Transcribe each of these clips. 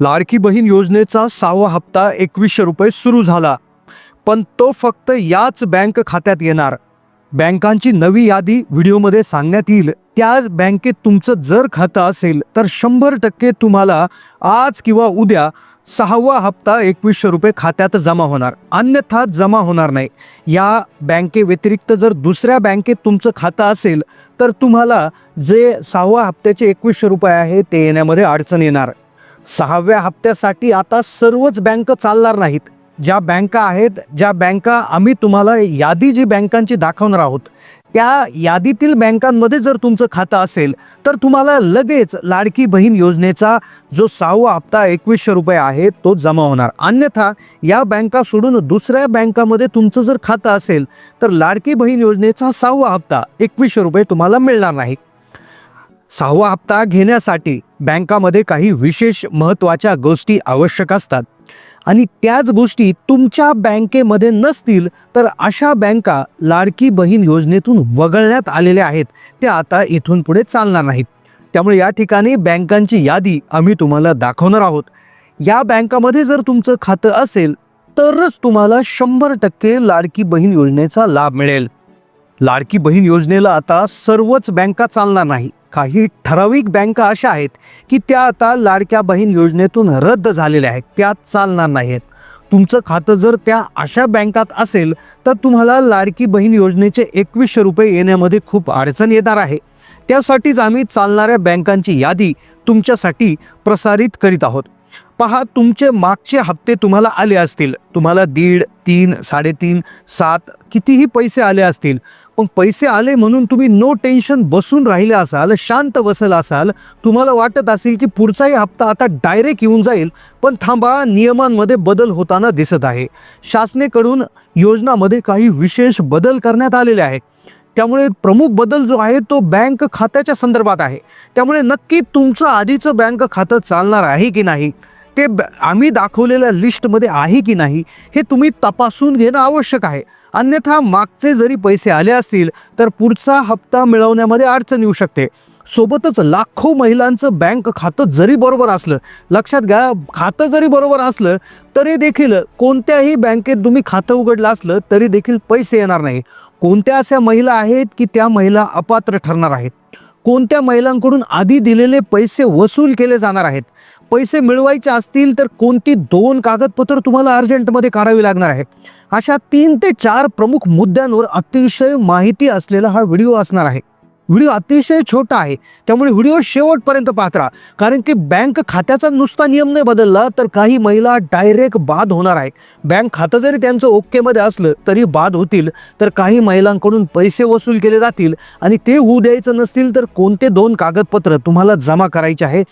लाडकी बहीण योजनेचा सहावा हप्ता एकवीसशे रुपये सुरू झाला. पण तो फक्त याच बँक खात्यात येणार. बँकांची नवी यादी व्हिडिओमध्ये सांगण्यात येईल. त्याच बँकेत तुमचं जर खातं असेल तर शंभर टक्के तुम्हाला आज किंवा उद्या सहावा हप्ता एकवीसशे रुपये खात्यात जमा होणार. अन्यथा जमा होणार नाही. या बँकेव्यतिरिक्त जर दुसऱ्या बँकेत तुमचं खातं असेल तर तुम्हाला जे सहावा हप्त्याचे एकवीसशे रुपये आहे ते येण्यामध्ये अडचण येणार. सहाव्या हप्त्यासाठी आता सर्वच बँक चालणार नाहीत. ज्या बँका आहेत ज्या बँका आम्ही तुम्हाला यादी जी बँकांची दाखवणार आहोत त्या यादीतील बँकांमध्ये जर तुमचं खातं असेल तर तुम्हाला लगेच लाडकी बहीण योजनेचा जो सहावा हप्ता एकवीसशे रुपये आहे तो जमा होणार. अन्यथा या बँका सोडून दुसऱ्या बँकामध्ये तुमचं जर खातं असेल तर लाडकी बहीण योजनेचा सहावा हप्ता एकवीसशे रुपये तुम्हाला मिळणार नाही. सहावा हप्ता घेण्यासाठी बँकामध्ये काही विशेष महत्त्वाच्या गोष्टी आवश्यक असतात. आणि त्याच गोष्टी तुमच्या बँकेमध्ये नसतील तर अशा बँका लाडकी बहीण योजनेतून वगळण्यात आलेल्या आहेत. त्या आता इथून पुढे चालणार नाहीत. त्यामुळे या ठिकाणी बँकांची यादी आम्ही तुम्हाला दाखवणार आहोत. या बँकामध्ये जर तुमचं खातं असेल तरच तुम्हाला शंभर टक्के लाडकी बहीण योजनेचा लाभ मिळेल. लाडकी बहीण योजनेला आता सर्वच बँका चालणार नाही काही ठराविक बँका अशा आहेत की त्या आता लाडक्या बहीण योजनेतून रद्द झालेल्या आहेत. त्या चालणार नाहीत तुमचं खातं जर त्या अशा बँकात असेल तर तुम्हाला लाडकी बहीण योजनेचे एकवीसशे रुपये येण्यामध्ये खूप अडचण येणार आहे. त्यासाठीच आम्ही चालणाऱ्या बँकांची यादी तुमच्यासाठी प्रसारित करीत आहोत. पहा तुमचे मागचे हप्ते तुम्हाला आले असतील. तुम्हाला दीड तीन साडेतीन सात कितीही पैसे आले असतील. पण पैसे आले म्हणून तुम्ही नो टेन्शन बसून राहिले असाल शांत बसल असाल. तुम्हाला वाटत असेल की पुढचाही हप्ता आता डायरेक्ट येऊन जाईल पण थांबा नियमांमध्ये बदल होताना दिसत आहे. शासनेकडून योजनामध्ये काही विशेष बदल करण्यात आलेले आहेत. त्यामुळे प्रमुख बदल जो आहे तो बँक खात्याच्या संदर्भात आहे. त्यामुळे नक्की तुमचं आधीचं बँक खातं चालणार आहे की नाही? ते ब- आम्ही दाखवलेल्या लिस्टमध्ये आहे की नाही हे तुम्ही तपासून घेणं आवश्यक आहे. अन्यथा मागचे जरी पैसे आले असतील तर पुढचा हप्ता मिळवण्यामध्ये अडचण येऊ शकते. सोबतच लाखो महिलांचं बँक खातं जरी बरोबर असलं लक्षात घ्या खातं जरी बरोबर असलं तरी देखील कोणत्याही बँकेत तुम्ही खातं उघडलं असलं तरी देखील पैसे येणार नाही. कोणत्या अशा महिला आहेत की त्या महिला अपात्र ठरणार आहेत? कोणत्या महिलांकडून आधी दिलेले पैसे वसूल केले जाणार आहेत? पैसे मिळवायचे असतील तर कोणती दोन कागदपत्र तुम्हाला अर्जंटमध्ये करावी लागणार आहे अशा तीन ते चार प्रमुख मुद्द्यांवर अतिशय माहिती असलेला हा व्हिडिओ असणार आहे. व्हिडिओ अतिशय छोटा आहे. त्यामुळे व्हिडिओ शेवटपर्यंत पाहत राहा. कारण की बँक खात्याचा नुसता नियम नाही बदलला तर काही महिला डायरेक्ट बाद होणार आहे बँक खातं जरी त्यांचं ओकेमध्ये असलं तरी बाद होतील. तर काही महिलांकडून पैसे वसूल केले जातील. आणि ते होऊ द्यायचं नसतील तर कोणते दोन कागदपत्र तुम्हाला जमा करायचे आहे?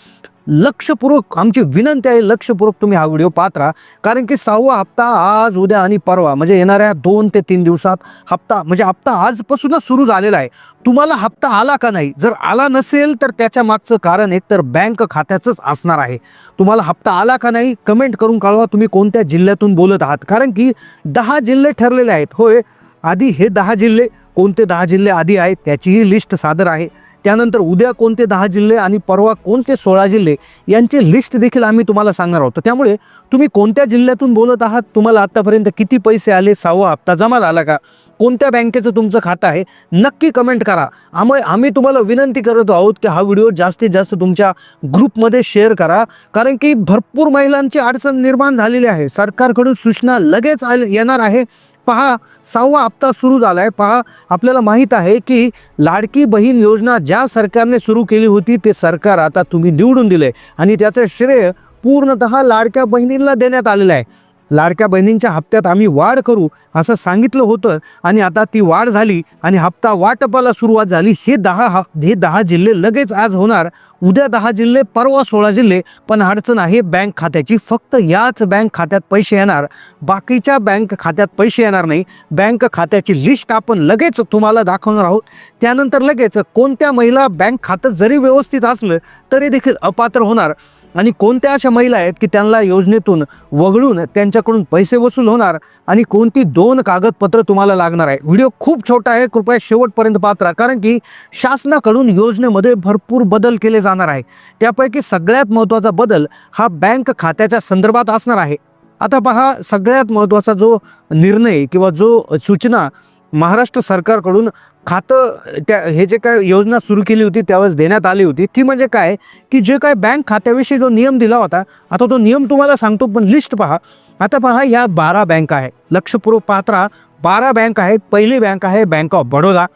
लक्षपूर्वक आमची विनंती आहे लक्षपूर्वक तुम्ही हा व्हिडिओ पाहत राहा. कारण की सहावा हप्ता आज उद्या आणि परवा म्हणजे येणाऱ्या दोन ते तीन दिवसात हप्ता म्हणजे हप्ता आजपासूनच सुरू झालेला आहे. तुम्हाला हप्ता आला का नाही? जर आला नसेल तर त्याच्या मागचं कारण एक तर बँक खात्याचंच असणार आहे. तुम्हाला हप्ता आला का नाही कमेंट करून कळवा तुम्ही कोणत्या जिल्ह्यातून बोलत आहात. कारण की दहा जिल्हे ठरलेले आहेत. होय आधी हे दहा जिल्हे कोणते दहा जिल्हे आधी आहेत त्याचीही लिस्ट सादर आहे. त्यानंतर उद्या कोणते दहा जिल्हे आणि परवा कोणते सोळा जिल्हे यांची लिस्ट देखील आम्ही तुम्हाला सांगणार आहोत. त्यामुळे तुम्ही कोणत्या जिल्ह्यातून बोलत आहात तुम्हाला आत्तापर्यंत किती पैसे आले सहावा हप्ता जमा झाला का कोणत्या बँकेचं तुमचं खातं आहे नक्की कमेंट करा. आम्ही आम्ही तुम्हाला विनंती करत आहोत की हा व्हिडिओ जास्तीत जास्त तुमच्या ग्रुपमध्ये शेअर करा. कारण की भरपूर महिलांची अडचण निर्माण झालेली आहे. सरकारकडून सूचना लगेच आल येणार आहे. पहा सहावा हप्ता सुरू झाला आहे पहा आपल्याला माहीत आहे की लाडकी बहीण योजना ज्या सरकारने सुरू केली होती ते सरकार आता तुम्ही निवडून दिले आणि त्याचं श्रेय पूर्णतः लाडक्या बहिणींना देण्यात आलेलं आहे. लाडक्या बहिणींच्या हप्त्यात आम्ही वाढ करू असं सांगितलं होतं आणि आता ती वाढ झाली आणि हप्ता वाटपाला सुरुवात झाली. हे दहा ह हे दहा जिल्हे लगेच आज होणार. उद्या दहा जिल्हे परवा सोळा जिल्हे. पण अडचण आहे बँक खात्याची. फक्त याच बँक खात्यात पैसे येणार. बाकीच्या बँक खात्यात पैसे येणार नाही. बँक खात्याची लिस्ट आपण लगेच तुम्हाला दाखवणार आहोत. त्यानंतर लगेच कोणत्या महिला बँक खातं जरी व्यवस्थित असलं तरी देखील अपात्र होणार. आणि कोणत्या अशा महिला आहेत की त्यांना योजनेतून वगळून त्यांच्याकडून पैसे वसूल होणार आणि कोणती दोन कागदपत्र तुम्हाला लागणार आहे? व्हिडिओ खूप छोटा आहे. कृपया शेवटपर्यंत पात्रा राहा. कारण की शासनाकडून योजनेमध्ये भरपूर बदल केले जाणार आहे. त्यापैकी सगळ्यात महत्त्वाचा बदल हा बँक खात्याच्या संदर्भात असणार आहे. आता पहा सगळ्यात महत्त्वाचा जो निर्णय किंवा जो सूचना महाराष्ट्र सरकारकडून खातं त्या हे जे काय योजना सुरू केली होती त्यावेळेस देण्यात आली होती. ती म्हणजे काय? की जे काय बँक खात्याविषयी जो नियम दिला होता आता तो नियम तुम्हाला सांगतो पण लिस्ट पहा. आता पहा या बारा बँक आहे लक्षपूर्वक पात्रा बारा बँक आहेत. पहिली बँक आहे बँक ऑफ बडोदा.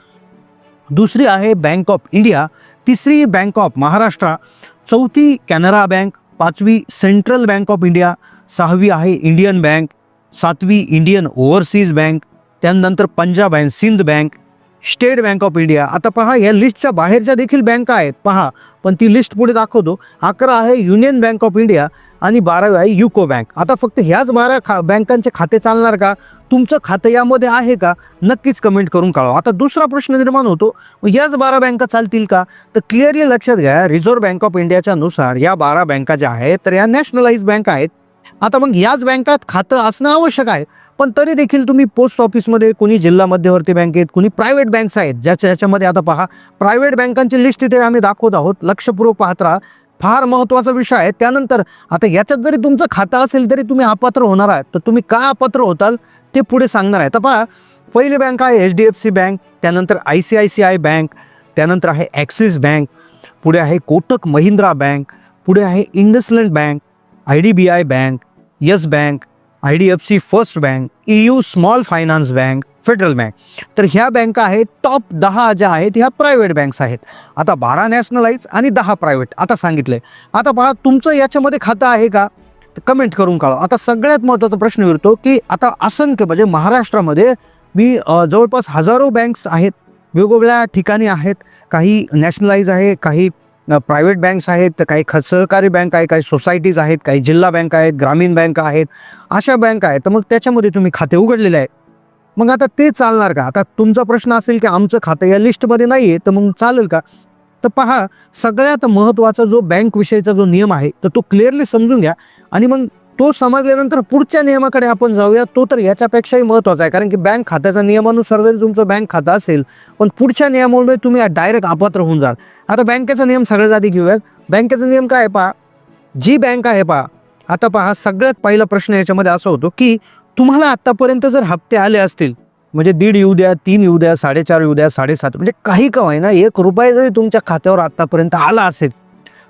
दुसरी आहे बँक ऑफ इंडिया. तिसरी बँक ऑफ महाराष्ट्र. चौथी कॅनरा बँक. पाचवी सेंट्रल बँक ऑफ इंडिया. सहावी आहे इंडियन बँक. सातवी इंडियन ओव्हरसीज बँक. त्यानंतर Punjab and Sind bank state bank of India आता पहा या लिस्टच्या बाहेरच्या देखील बँका आहेत. पहा पण ती लिस्ट पुढे दाखवतो. अकरा आहे युनियन बँक ऑफ इंडिया आणि बारावी आहे युको बँक आता फक्त ह्याच बारा खा बँकांचे खाते चालणार का? तुमचं खातं यामध्ये आहे का? नक्कीच कमेंट करून कळवा. आता दुसरा प्रश्न निर्माण होतो. याच बारा बँका चालतील का? तर क्लिअरली लक्षात घ्या रिझर्व्ह बँक ऑफ इंडियाच्या नुसार या बारा बँका ज्या आहेत तर या नॅशनलाइज बँक आहेत. आता मग याच बँकात खातं असणं आवश्यक आहे. पण तरी देखील तुम्ही पोस्ट ऑफिसमध्ये कुणी जिल्हा मध्यवर्ती बँकेत कुणी प्रायव्हेट बँक्स आहेत ज्याच्या ह्याच्यामध्ये आता पहा प्रायव्हेट बँकांची लिस्ट इथे आम्ही दाखवत आहोत. लक्षपूर्वक पाहत राहा. फार महत्त्वाचा विषय आहे. त्यानंतर आता याच्यात जरी तुमचं खातं असेल तरी तुम्ही अपात्र होणार आहात. तर तुम्ही का अपात्र होताल ते पुढे सांगणार आहे. तर पहा पहिली बँक आहे H D F C bank त्यानंतर I C I C I bank त्यानंतर आहे ॲक्सिस बँक पुढे आहे कोटक महिंद्रा बँक पुढे आहे IndusInd bank I D B I bank yes bank I D F C first bank E U small finance bank federal bank. तर ह्या बँका आहेत टॉप दहा ज्या आहेत ह्या प्रायव्हेट बँक्स आहेत. आता बारा नॅशनलाइज आणि दहा प्रायव्हेट आता सांगितलंय. आता पहा तुमचं याच्यामध्ये खातं आहे का? कमेंट करून काढा आता सगळ्यात महत्त्वाचा प्रश्न विरतो की आता असंख्य म्हणजे महाराष्ट्रामध्ये मी जवळपास हजारो बँक्स आहेत. वेगवेगळ्या ठिकाणी आहेत. काही नॅशनलाइज आहे काही प्रायव्हेट बँक्स आहेत तर काही ख सहकारी बँक आहे काही सोसायटीज आहेत काही जिल्हा बँक आहेत ग्रामीण बँक आहेत अशा बँक आहेत. तर मग त्याच्यामध्ये तुम्ही खाते उघडलेले आहे मग आता ते चालणार का? आता तुमचा प्रश्न असेल की आमचं खातं या लिस्टमध्ये नाही आहे तर मग चालेल का? तर पहा सगळ्यात महत्त्वाचा जो बँक विषयीचा जो नियम आहे तर तो क्लिअरली समजून घ्या. आणि मग तो समजल्यानंतर पुढच्या नियमाकडे आपण जाऊया. तो तर याच्यापेक्षाही महत्त्वाचा आहे. कारण की बँक खात्याचा नियमानुसार जरी तुमचं बँक खातं असेल पण पुढच्या नियमामुळे तुम्ही डायरेक्ट अपात्र होऊन जाल. आता बँकेचा नियम सगळ्यात आधी घेऊयात. बँकेचा नियम काय आहे पहा? जी बँक आहे पहा आता पहा सगळ्यात पहिला प्रश्न याच्यामध्ये असा होतो की तुम्हाला आत्तापर्यंत जर हप्ते आले असतील म्हणजे दीड येऊ द्या तीन येऊ द्या साडेचार येऊ द्या साडेसात म्हणजे काही का ना एक रुपये जरी तुमच्या खात्यावर आत्तापर्यंत आला असेल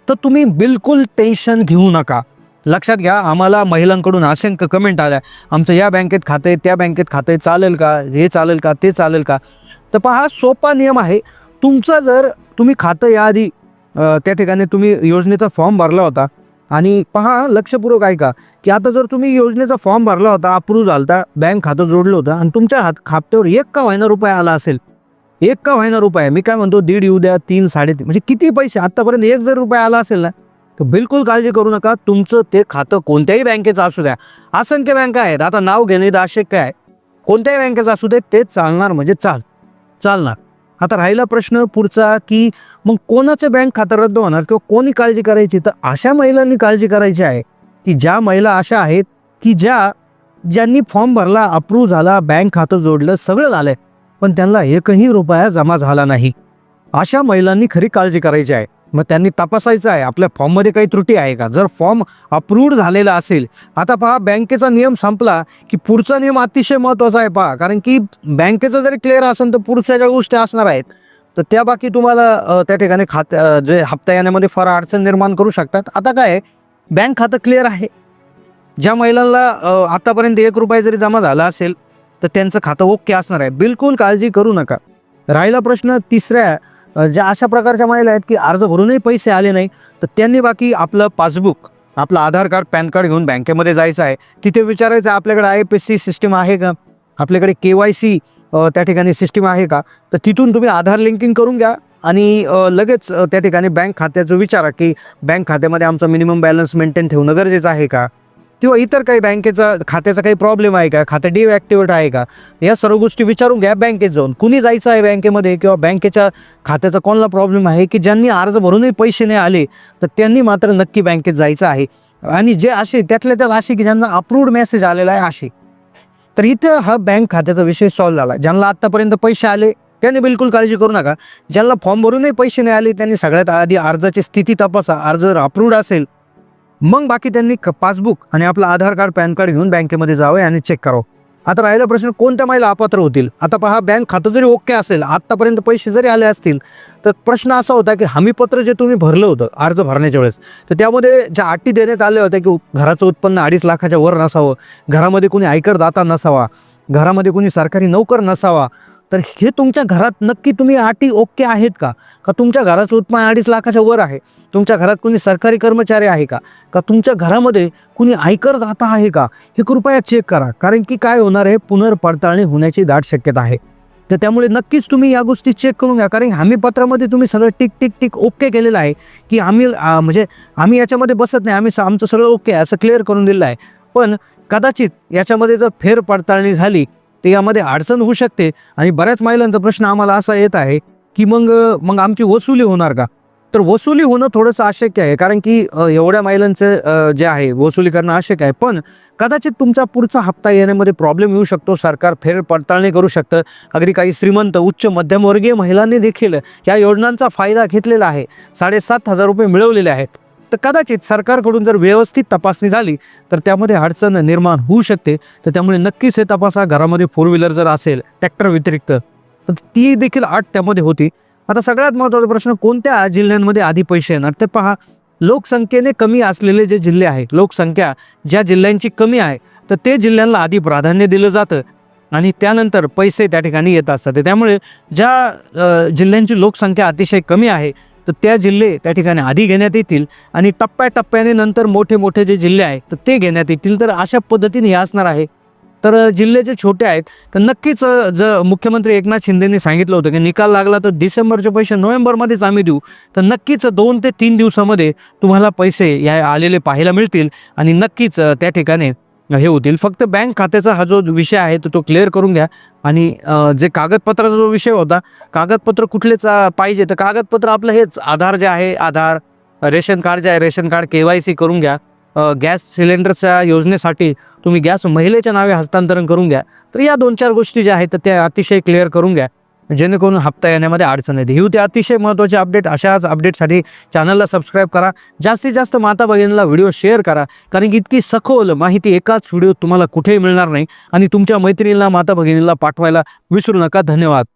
तर तुम्ही बिलकुल टेन्शन घेऊ नका. लक्षात घ्या आम्हाला महिलांकडून असंख्य कमेंट आल्या. आमचं या बँकेत खातं आहे त्या बँकेत खातं आहे चालेल का हे चालेल का ते चालेल का? तर पहा सोपा नियम आहे. तुमचं जर तुम्ही खातं याआधी त्या ठिकाणी तुम्ही योजनेचा फॉर्म भरला होता. आणि पहा लक्षपूर्वक ऐका की आता जर तुम्ही योजनेचा फॉर्म भरला होता अप्रूव्ह झालता बँक खातं जोडलं होतं आणि तुमच्या हात खात्यावर एक का व्हायना रुपये आला असेल एक का व्हायना रुपये मी काय म्हणतो दीड येऊ द्या तीन साडेतीन म्हणजे किती पैसे? आत्तापर्यंत एक जर रुपये आला असेल ना तर बिलकुल काळजी करू नका. तुमचं ते खातं कोणत्याही बँकेचं असू द्या. असंख्य बँका आहेत. आता नाव घेणे तर काय? कोणत्याही बँकेचं असू दे ते चालणार म्हणजे चाल चालणार. आता राहिला प्रश्न पुढचा की मग कोणाचं बँक खातं रद्द होणार किंवा कोणी काळजी करायची? तर अशा महिलांनी काळजी करायची आहे की ज्या महिला अशा आहेत की ज्या ज्यांनी फॉर्म भरला अप्रूव्ह झाला बँक खातं जोडलं सगळं झालंय. पण त्यांना एकही रुपया जमा झाला नाही. अशा महिलांनी खरी काळजी करायची आहे. मग त्यांनी तपासायचं आहे. आपल्या फॉर्ममध्ये काही त्रुटी आहे का? जर फॉर्म अप्रूव्ड झालेला असेल आता पहा बँकेचा नियम संपला की पुढचा नियम अतिशय महत्त्वाचा आहे पहा. कारण की बँकेचं जरी क्लिअर असेल तर पुढच्या ज्या गोष्टी असणार आहेत तर त्या बाकी तुम्हाला त्या ठिकाणी खात्या जे हप्ता येण्यामध्ये फार अडचण निर्माण करू शकतात. आता काय आहे, बँक खातं क्लिअर आहे. ज्या महिलांना आतापर्यंत एक रुपये जरी जमा झाला असेल तर त्यांचं खातं ओके असणार आहे. बिलकुल काळजी करू नका. राहिला प्रश्न तिसऱ्या ज्या अशा प्रकारच्या महिला आहेत की अर्ज भरूनही पैसे आले नाही तर त्यांनी बाकी आपलं पासबुक आपलं आधार कार्ड पॅन कार्ड घेऊन बँकेमध्ये जायचं आहे. तिथे विचारायचं आपल्याकडे आय पी सी सिस्टीम आहे का? आपल्याकडे के वाय सी त्या ठिकाणी सिस्टीम आहे का? तर तिथून तुम्ही आधार लिंकिंग करून घ्या आणि लगेच त्या ठिकाणी बँक खात्याचं विचारा की बँक खात्यामध्ये आमचं मिनिमम बॅलन्स मेंटेन ठेवणं गरजेचं आहे का? किंवा इतर काही बँकेचा खात्याचा काही प्रॉब्लेम आहे का? खातं डिॲक्टिवेट आहे का? या सर्व गोष्टी विचारून घ्या बँकेत जाऊन. कुणी जायचं आहे बँकेमध्ये किंवा बँकेच्या खात्याचा कोणाला प्रॉब्लेम आहे की ज्यांनी अर्ज भरूनही पैसे नाही आले तर त्यांनी मात्र नक्की बँकेत जायचं आहे. आणि जे असे त्यातल्या त्यात असे की ज्यांना अप्रूव्ड मेसेज आलेला आहे असे. तर इथं हा बँक खात्याचा विषय सॉल्व्ह झाला. ज्यांना आत्तापर्यंत पैसे आले त्यांनी बिलकुल काळजी करू नका. ज्यांना फॉर्म भरूनही पैसे नाही आले त्यांनी सगळ्यात आधी अर्जाची स्थिती तपासा. अर्ज जर अप्रूव्ड असेल मग बाकी त्यांनी क- पासबुक आणि आपलं आधार कार्ड पॅन कार्ड घेऊन बँकेमध्ये जावं आणि चेक करावं. आता राहिला प्रश्न कोणत्या महिला अपात्र होतील? आता पहा बँक खातं जरी ओके असेल आत्तापर्यंत पैसे जरी आले असतील तर प्रश्न असा होता की हमीपत्र जे तुम्ही भरलं होतं अर्ज भरण्याच्या वेळेस तर त्यामध्ये ज्या अटी देण्यात आल्या होत्या की घराचं उत्पन्न अडीच लाखाच्या वर नसावं घरामध्ये कोणी आयकर दाता नसावा घरामध्ये कोणी सरकारी नोकर नसावा तर हे तुमच्या घरात नक्की तुम्ही अटी ओके आहेत का? का तुमच्या घराचं उत्पन्न अडीच लाखाच्या वर आहे? तुमच्या घरात कोणी सरकारी कर्मचारी आहे का? का तुमच्या घरामध्ये कुणी आयकर दाता आहे का? हे कृपया चेक करा. कारण की काय होणार आहे? पुनर्पडताळणी होण्याची दाट शक्यता आहे. तर त्यामुळे नक्कीच तुम्ही या गोष्टी चेक करून घ्या. कारण हमी पत्रामध्ये तुम्ही सगळं टिक टिक टिक ओके केलेलं आहे की आम्ही म्हणजे आम्ही याच्यामध्ये बसत नाही. आम्ही आमचं सगळं ओके आहे असं क्लिअर करून दिलं आहे. पण कदाचित याच्यामध्ये जर फेरपडताळणी झाली ते यामध्ये अडचण होऊ शकते. आणि बऱ्याच महिलांचा प्रश्न आम्हाला असा येत आहे की मग मग आमची वसुली होणार का? तर वसुली होणं थोडंसं अशक्य आहे कारण की एवढ्या महिलांचं जे आहे वसुली करणं अशक्य आहे. पण कदाचित तुमचा पुढचा हप्ता येण्यामध्ये प्रॉब्लेम येऊ शकतो सरकार फेर पडताळणी करू शकतं. अगदी काही श्रीमंत उच्च मध्यमवर्गीय महिलांनी देखील या योजनांचा फायदा घेतलेला आहे. साडेसात हजार रुपये मिळवलेले आहेत. तर कदाचित सरकारकडून जर व्यवस्थित तपासणी झाली तर त्यामध्ये अडचण निर्माण होऊ शकते. तर त्यामुळे नक्कीच हे तपासा घरामध्ये फोर व्हीलर जर असेल ट्रॅक्टर व्यतिरिक्त तर ती देखील अट त्यामध्ये होती. आता सगळ्यात महत्त्वाचा प्रश्न कोणत्या जिल्ह्यांमध्ये आधी पैसे येणार? ते पहा लोकसंख्येने कमी असलेले जे जिल्हे आहेत लोकसंख्या ज्या जिल्ह्यांची कमी आहे तर ते जिल्ह्यांना आधी प्राधान्य दिलं जातं आणि त्यानंतर पैसे त्या ठिकाणी येत असतात. त्यामुळे ज्या जिल्ह्यांची लोकसंख्या अतिशय कमी आहे तर त्या जिल्हे त्या ठिकाणी आधी घेण्यात येतील आणि टप्प्याटप्प्याने नंतर मोठे मोठे जे जिल्हे आहेत तर ते घेण्यात येतील. तर अशा पद्धतीने हे असणार आहे. तर जिल्हे जे छोटे आहेत तर नक्कीच जर ज मुख्यमंत्री एकनाथ शिंदेनी सांगितलं होतं की निकाल लागला तर डिसेंबरचे पैसे नोव्हेंबरमध्येच आम्ही देऊ. तर नक्कीच दोन ते तीन दिवसामध्ये तुम्हाला पैसे या आलेले पाहायला मिळतील आणि नक्कीच त्या ठिकाणी हे होतील. फक्त बँक खात्याचा हा जो विषय आहे तो तो क्लिअर करून घ्या. आणि जे कागदपत्राचा जो विषय होता कागदपत्र कुठलेच पाहिजे तर कागदपत्र आपलं हेच आधार जे आहे आधार रेशन कार्ड जे आहे ration card K Y C करून घ्या. गॅस सिलेंडरच्या योजनेसाठी तुम्ही गॅस महिलेच्या नावे हस्तांतरण करून घ्या. तर या दोन चार गोष्टी ज्या आहेत तर त्या अतिशय क्लिअर करून घ्या. जेणेकरून हप्ता येण्यामध्ये अडचण येते. ही होती अतिशय महत्त्वाची अपडेट अशाच अपडेटसाठी चॅनलला सबस्क्राईब करा. जास्तीत जास्त माता भगिनीला व्हिडिओ शेअर करा. कारण की इतकी सखोल माहिती एकाच व्हिडिओ तुम्हाला कुठेही मिळणार नाही. आणि तुमच्या मैत्रिणीला माता भगिनीला पाठवायला विसरू नका. धन्यवाद.